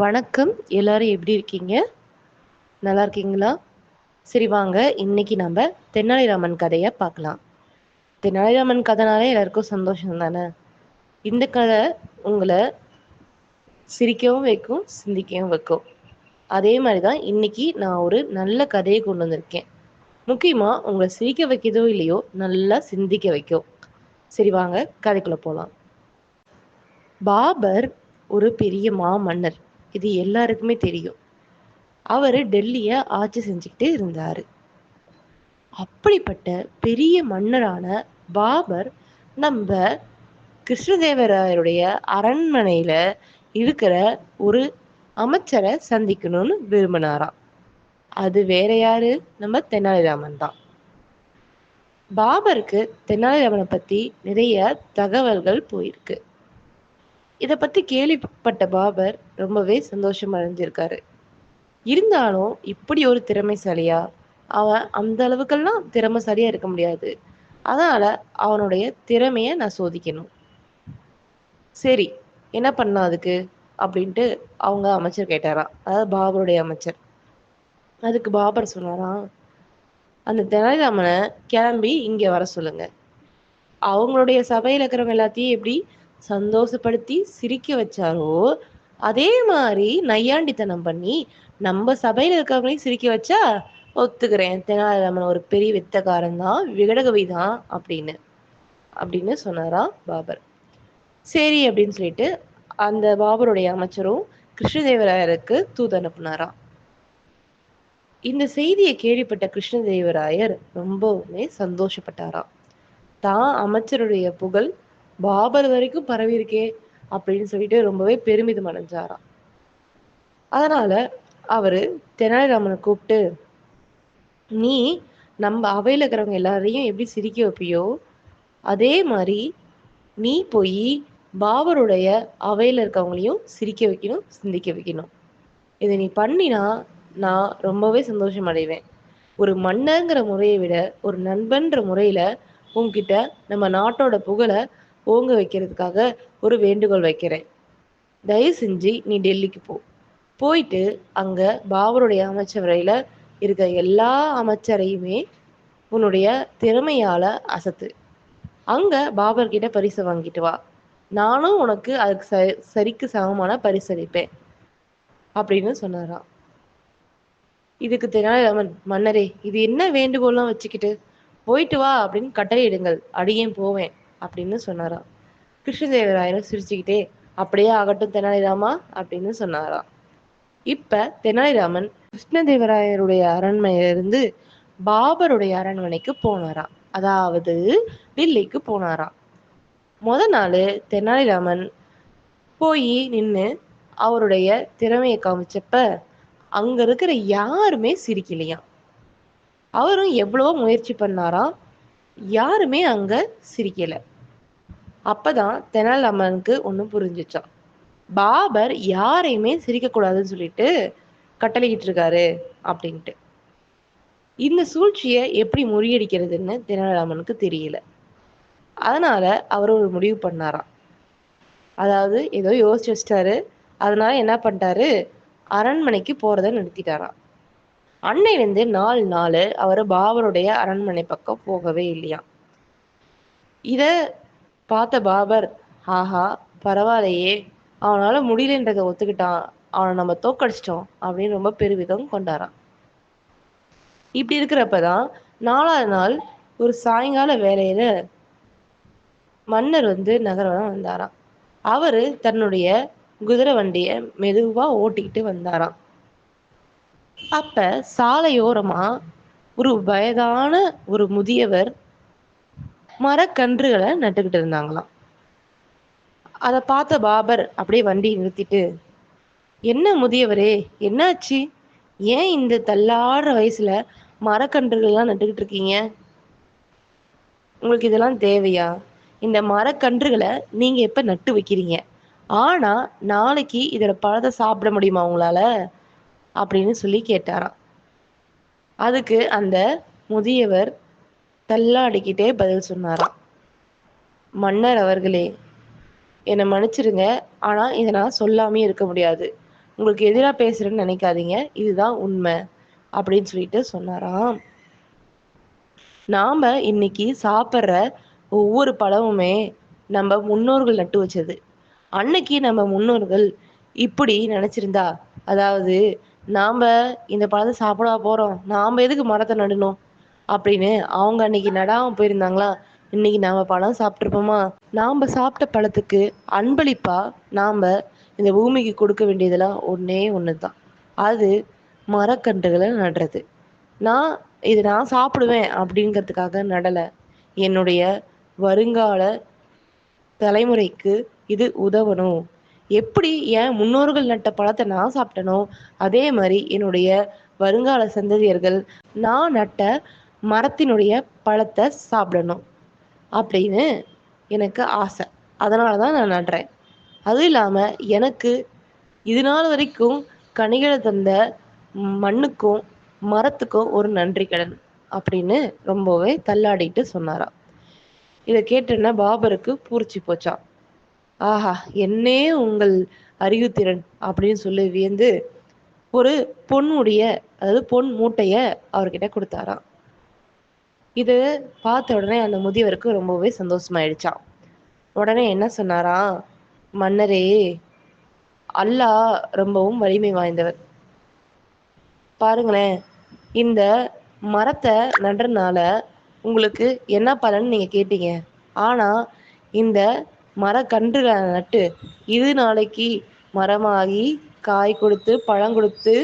வணக்கம். எல்லாரும் எப்படி இருக்கீங்க? நல்லா இருக்கீங்களா? சரி வாங்க. இன்னைக்கு நம்ம தென்னாலிராமன் கதையை பார்க்கலாம். தெனாலிராமன் கதைனாலே எல்லாருக்கும் சந்தோஷம் தானே? இந்த கதை உங்களை சிரிக்கவும் வைக்கும் சிந்திக்கவும் வைக்கும். அதே மாதிரி தான் இன்னைக்கு நான் ஒரு நல்ல கதையை கொண்டு வந்திருக்கேன். முக்கியமாக உங்களை சிரிக்க வைக்கிறதோ இல்லையோ நல்லா சிந்திக்க வைக்கும். சரி வாங்க. கதைக்குள்ளே போகலாம் பாபர் ஒரு பெரிய மாமன்னர். இது எல்லாருக்குமே தெரியும். அவர் டெல்லியை ஆட்சி செஞ்சுக்கிட்டு இருந்தார். அப்படிப்பட்ட பெரிய மன்னரான பாபர் நம்ம கிருஷ்ணதேவராயருடைய அரண்மனையில இருக்கிற ஒரு அமைச்சரை சந்திக்கணும்னு விரும்பினாராம். அது வேற யாரு? நம்ம தெனாலிராமன் தான். பாபருக்கு தெனாலிராமனை பத்தி நிறைய தகவல்கள் போயிருக்கு. இதை பத்தி கேள்விப்பட்ட பாபர் ரொம்பவே சந்தோஷம் அடைஞ்சிருக்காரு. இருந்தாலும் இப்படி ஒரு திறமைசாலியா அவன் அந்த அளவுக்கெல்லாம் திறமைசாலியா இருக்க முடியாது. அதனால அவனுடைய திறமைய நான் சோதிக்கணும். சரி என்ன பண்ணலாம் அதுக்கு? அப்படின்ட்டு அவங்க அமைச்சர் கேட்டாராம். அதாவது பாபருடைய அமைச்சர். அதுக்கு பாபர் சொன்னாராம் அந்த தெனாலிராமனை கிளம்பி இங்க வர சொல்லுங்க. அவங்களுடைய சபையில இருக்கிறவங்க எல்லாத்தையும் எப்படி சந்தோஷப்படுத்தி சிரிக்க வச்சாரோ அதே மாதிரி நையாண்டித்தனம் பண்ணி நம்ம சபையில இருக்கிறவங்களையும் சிரிக்க வச்சா ஒத்துக்கிறேன். தெனாலிராமன் ஒரு பெரிய வித்தக்காரன் தான் விகடகவி தான் அப்படின்னு. அப்படின்னு சொன்னாரா பாபர். சரி அப்படின்னு சொல்லிட்டு அந்த பாபருடைய அமைச்சரும் கிருஷ்ணதேவராயருக்கு தூது அனுப்புனாராம் இந்த செய்தியை கேள்விப்பட்ட கிருஷ்ணதேவராயர் ரொம்பவுமே சந்தோஷப்பட்டாராம் தான் அமைச்சருடைய புகழ் பாபர் வரைக்கும் பரவி இருக்கே அப்படின்னு சொல்லிட்டு ரொம்பவே பெருமிதம் அடைஞ்சாராம் அதனால அவரு தெனாலிராமனை கூப்பிட்டு நீ நம்ம அவையில் இருக்கிறவங்க எல்லாரையும் எப்படி சிரிக்க வைப்பியோ அதே மாதிரி நீ போய் பாபருடைய அவையில் இருக்கவங்களையும் சிரிக்க வைக்கணும் சிந்திக்க வைக்கணும். இதை நீ பண்ணினா நான் ரொம்பவே சந்தோஷம் அடைவேன் ஒரு மன்னங்கிற முறையை விட ஒரு நண்பன்ற முறையில உன்கிட்ட நம்ம நாட்டோட புகழை ஓங்க வைக்கிறதுக்காக ஒரு வேண்டுகோள் வைக்கிறேன். தயவு செஞ்சு நீ டெல்லிக்கு போ. போயிட்டு அங்கே பாபருடைய அமைச்சரையில் இருக்க எல்லா அமைச்சரையுமே உன்னுடைய திறமையால் அசத்து. அங்கே பாபர்கிட்ட பரிசு வாங்கிட்டு வா. நானும் உனக்கு அதுக்கு ச சரிக்கு சமமான பரிசு அளிப்பேன். அப்படின்னு சொன்னாராம். இதுக்கு தெனாலிராமன் மன்னரே இது என்ன வேண்டுகோள்லாம் வச்சுக்கிட்டு? போயிட்டு வா அப்படின்னு கட்டளையிடுங்கள். அடியேன் போவேன். அப்படின்னு சொன்னாராம். கிருஷ்ணதேவராயரும் சிரிச்சுக்கிட்டே அப்படியே ஆகட்டும் தெனாலிராமா அப்படின்னு சொன்னாராம். இப்ப தெனாலிராமன் கிருஷ்ணதேவராயருடைய அரண்மனையிலிருந்து பாபருடைய அரண்மனைக்கு போனாராம். அதாவது டில்லிக்கு போனாராம். முத நாள் தெனாலிராமன் போய் நின்று அவருடைய திறமையை காமிச்சப்ப அங்க இருக்கிற யாருமே சிரிக்கலையாம். அவரும் எவ்வளவோ முயற்சி பண்ணாராம். யாருமே அங்க சிரிக்கல. அப்பதான் தெனாலிராமனுக்கு ஒண்ணு புரிஞ்சிச்சான் பாபர் யாரையுமே சிரிக்க கூடாதுன்னு சொல்லிட்டு கட்டளையிட்டு இருக்காரு அப்படின்ட்டு. இந்த சூழ்ச்சியை எப்படி முறியடிக்கிறதுன்னு தெனாலிராமனுக்கு தெரியல. அதனால அவர் ஒரு முடிவு பண்ணாராம். அதாவது ஏதோ யோசிச்சு வச்சிட்டாரு. அதனால என்ன பண்ணிட்டாரு? அரண்மனைக்கு போறத நிறுத்திட்டாராம். அன்னையிலிருந்து நாலு நாள் அவர் பாபருடைய அரண்மனை பக்கம் போகவே இல்லையா இத பார்த்த பாபர் ஆஹா பரவாயில்லையே அவனால முடியலன்றதை ஒத்துக்கிட்டான் அவனை நம்ம தோக்கடிச்சிட்டோம் அப்படின்னு ரொம்ப பெருமிதம் கொண்டாரான் இப்படி இருக்கிறப்பதான் நாலாவது நாள் ஒரு சாயங்கால வேலையில மன்னர் வந்து நகரம் வந்தாராம். அவரு தன்னுடைய குதிரை வண்டிய மெதுவா ஓட்டிக்கிட்டு வந்தாராம். அப்ப சாலையோரமா ஒரு வயதான ஒரு முதியவர் மரக்கன்றுகளை நட்டுக்கிட்டு இருந்தாங்களாம். அதை பார்த்த பாபர் அப்படியே வண்டி நிறுத்திட்டு என்ன முதியவரே என்னாச்சு? ஏன் இந்த தள்ளாடுற வயசுல மரக்கன்றுகள்லாம் நட்டுக்கிட்டு இருக்கீங்க? உங்களுக்கு இதெல்லாம் தேவையா? இந்த மரக்கன்றுகளை நீங்க எப்ப நட்டு வைக்கிறீங்க? ஆனா நாளைக்கு இதோட பழத்தை சாப்பிட முடியுமா உங்களால? அப்படின்னு சொல்லி கேட்டாராம். அதுக்கு அந்த முதியவர் தள்ளாடிக்கிட்டே பதில் சொன்னாராம். மன்னர் அவர்களே என்னை மன்னிச்சிருங்க ஆனா இதை நான் சொல்லாமே இருக்க முடியாது. உங்களுக்கு எதிராக பேசுறேன்னு நினைக்காதீங்க இதுதான் உண்மை அப்படின்னு சொல்லிட்டு சொன்னாராம். நாம இன்னைக்கு சாப்பிட்ற ஒவ்வொரு பழமுமே நம்ம முன்னோர்கள் நட்டு வச்சது. அன்னைக்கு நம்ம முன்னோர்கள் இப்படி நினைச்சிருந்தா அதாவது நாம் இந்த பழத்தை சாப்பிட போகிறோம் நாம் எதுக்கு மரத்தை நடணும்? அப்படின்னு அவங்க அன்னைக்கு நடாமல் போயிருந்தாங்களா? இன்னைக்கு நாம் பழம் சாப்பிட்ருப்போமா நாம் சாப்பிட்ட பழத்துக்கு அன்பளிப்பாக நாம் இந்த பூமிக்கு கொடுக்க வேண்டியதெல்லாம் ஒன்றே ஒன்று தான் அது மரக்கன்றுகளை நடுறது. நான் இது நான் சாப்பிடுவேன் அப்படிங்கிறதுக்காக நடலை. என்னுடைய வருங்கால தலைமுறைக்கு இது உதவணும். எப்படி என் முன்னோர்கள் நட்ட பழத்தை நான் சாப்பிட்டனோ அதே மாதிரி என்னுடைய வருங்கால சந்ததியர்கள் நான் நட்ட மரத்தினுடைய பழத்தை சாப்பிடணும் அப்படின்னு எனக்கு ஆசை. அதனால தான் நான் நடுறேன். அதுவும் இல்லாமல் எனக்கு இது நாள் வரைக்கும் கனிகளை தந்த மண்ணுக்கும் மரத்துக்கும் ஒரு நன்றி கடன் அப்படின்னு ரொம்பவே தள்ளாடிட்டு சொன்னாராம். இதை கேட்டோன்னா பாபருக்கு பூரிச்சு போச்சான் ஆஹா என்னே உங்கள் அறிவுத்திறன் அப்படின்னு சொல்லி வியந்து ஒரு பொண்ணுடைய அதாவது பொன் மூட்டைய அவர்கிட்ட கொடுத்தாராம். இது பார்த்த உடனே அந்த முதியவருக்கு ரொம்பவே சந்தோஷமாயிடுச்சான் உடனே என்ன சொன்னாராம்? மன்னரே அல்லாஹ் ரொம்பவும் வலிமை வாய்ந்தவர். பாருங்களேன் இந்த மரத்தை நடுறனால உங்களுக்கு என்ன பலன் நீங்க கேட்டீங்க. ஆனா இந்த மரக்கன்றுகளை நட்டு இது நாளைக்கு மரமாகி காய் கொடுத்து பழம் கொடுத்து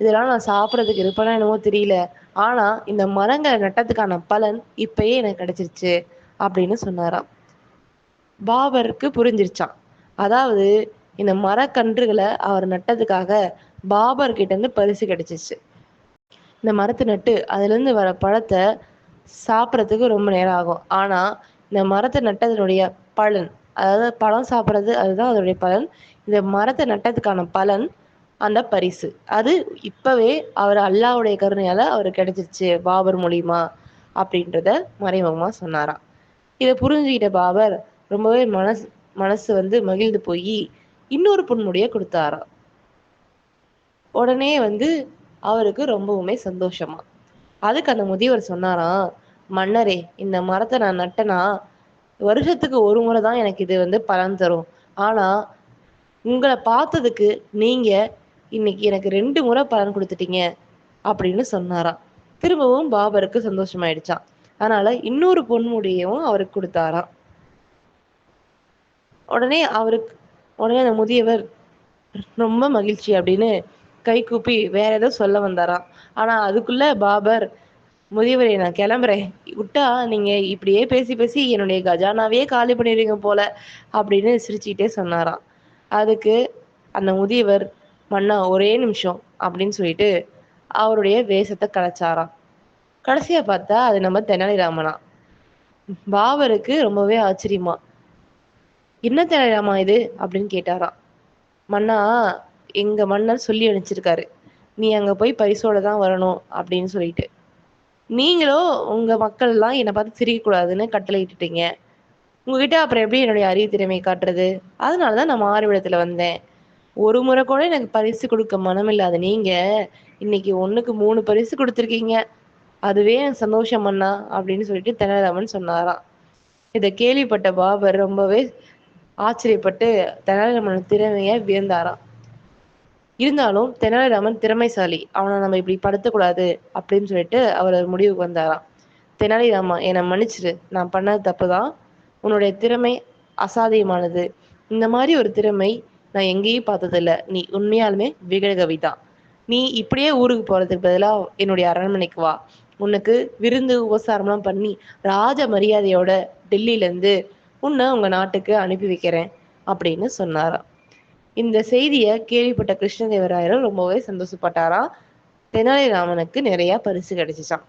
இதெல்லாம் நான் சாப்பிட்றதுக்கு இருப்பேனா என்னமோ தெரியல. ஆனால் இந்த மரங்களை நட்டதுக்கான பலன் இப்பயே எனக்கு கிடைச்சிருச்சு அப்படின்னு சொன்னாராம். பாபருக்கு புரிஞ்சிருச்சான் அதாவது இந்த மரக்கன்றுகளை அவர் நட்டதுக்காக பாபர் கிட்ட இருந்து பரிசு கிடைச்சிச்சு. இந்த மரத்தை நட்டு அதுலேருந்து வர பழத்தை சாப்பிட்றதுக்கு ரொம்ப நேரம் ஆகும். ஆனால் இந்த மரத்தை நட்டதனுடைய பலன் அதாவது பழம் சாப்பிட்றது அதுதான் அதனுடைய பலன். இந்த மரத்தை நட்டதுக்கான பலன் அந்த பரிசு. அது இப்பவே அவர் அல்லாவுடைய கருணையால அவர் கிடைச்சிருச்சு பாபர் மூலியமா அப்படின்றத மறைமுகமா சொன்னாராம். இதை புரிஞ்சுக்கிட்ட பாபர் ரொம்பவே மனசு மனசு வந்து மகிழ்ந்து போய் இன்னொரு பொன்முடிய கொடுத்தாராம். உடனே வந்து அவருக்கு ரொம்பவுமே சந்தோஷமா. அதுக்கு அந்த முதியவர் சொன்னாராம் மன்னரே இந்த மரத்தை நான் நட்டனா வருஷத்துக்கு ஒரு முறை தான் எனக்கு இது வந்து பலன் தரும். ஆனா உங்களை பார்த்ததுக்கு நீங்க இன்னைக்கு எனக்கு ரெண்டு முறை பலன் கொடுத்துட்டீங்க அப்படின்னு சொன்னாராம். திரும்பவும் பாபருக்கு சந்தோஷமாயிடுச்சான் அதனால இன்னொரு பொன்முடியவும் அவருக்கு கொடுத்தாராம். உடனே அவருக்கு உடனே அந்த முதியவர் ரொம்ப மகிழ்ச்சி அப்படின்னு கை கூப்பி வேற ஏதோ சொல்ல வந்தாராம். ஆனா அதுக்குள்ள பாபர் முதியவரே நான் கிளம்புறேன். விட்டா நீங்க இப்படியே பேசி பேசி என்னுடைய கஜானாவே காலி பண்ணிடுவீங்க போல அப்படின்னு சிரிச்சுக்கிட்டே சொன்னாராம். அதுக்கு அந்த முதியவர் மன்னா ஒரே நிமிஷம் அப்படின்னு சொல்லிட்டு அவருடைய வேஷத்தை கலைச்சாராம். கடைசியா பார்த்தா அது நம்ம தெனாலிராமனா. பாபருக்கு ரொம்பவே ஆச்சரியமா என்ன தெனாலிராமா இது? அப்படின்னு கேட்டாராம். மன்னா எங்க மன்னர் சொல்லி அனுப்பிச்சிருக்காரு. நீ அங்க போய் பரிசோட தான் வரணும் அப்படின்னு சொல்லிட்டு. நீங்களும் உங்க மக்கள் எல்லாம் என்னை பார்த்து சிரிக்கக்கூடாதுன்னு கட்டளையிட்டுட்டீங்க உங்ககிட்ட அப்புறம் எப்படி என்னுடைய அறிவு திறமை காட்டுறது? அதனால தான் நான் மாறுவிடத்துல வந்தேன். ஒரு முறை கூட எனக்கு பரிசு கொடுக்க மனம் இல்லாத நீங்க இன்னைக்கு ஒண்ணுக்கு மூணு பரிசு கொடுத்துருக்கீங்க. அதுவே எனக்கு சந்தோஷம் அண்ணா அப்படின்னு சொல்லிட்டு தெனாலிராமன் சொன்னாராம். இதை கேள்விப்பட்ட பாபர் ரொம்பவே ஆச்சரியப்பட்டு தெனாலிராமன் திறமைய வியந்தாராம். இருந்தாலும் தெனாலிராமன் திறமைசாலி. அவனை நம்ம இப்படி படுத்தக்கூடாது அப்படின்னு சொல்லிட்டு அவர் முடிவுக்கு வந்தாராம். தெனாலிராமா என்னை மன்னிச்சிரு. நான் பண்ணது தப்பு தான் உன்னுடைய திறமை அசாத்தியமானது. இந்த மாதிரி ஒரு திறமை நான் எங்கேயும் பார்த்ததில்ல. நீ உண்மையாலுமே விகடகவி தான் நீ இப்படியே ஊருக்கு போறதுக்கு பதிலாக என்னுடைய அரண்மனைக்கு வா. உனக்கு விருந்து உபசாரம்லாம் பண்ணி ராஜ மரியாதையோட டெல்லியிலேருந்து உன்னை உங்கள் நாட்டுக்கு அனுப்பி வைக்கிறேன். அப்படின்னு சொன்னாராம். இந்த செய்தியை கேள்விப்பட்ட கிருஷ்ணதேவராயரும் ரொம்பவே சந்தோஷப்பட்டாராம் தெனாலிராமனுக்கு நிறைய பரிசு கிடைச்சிச்சான்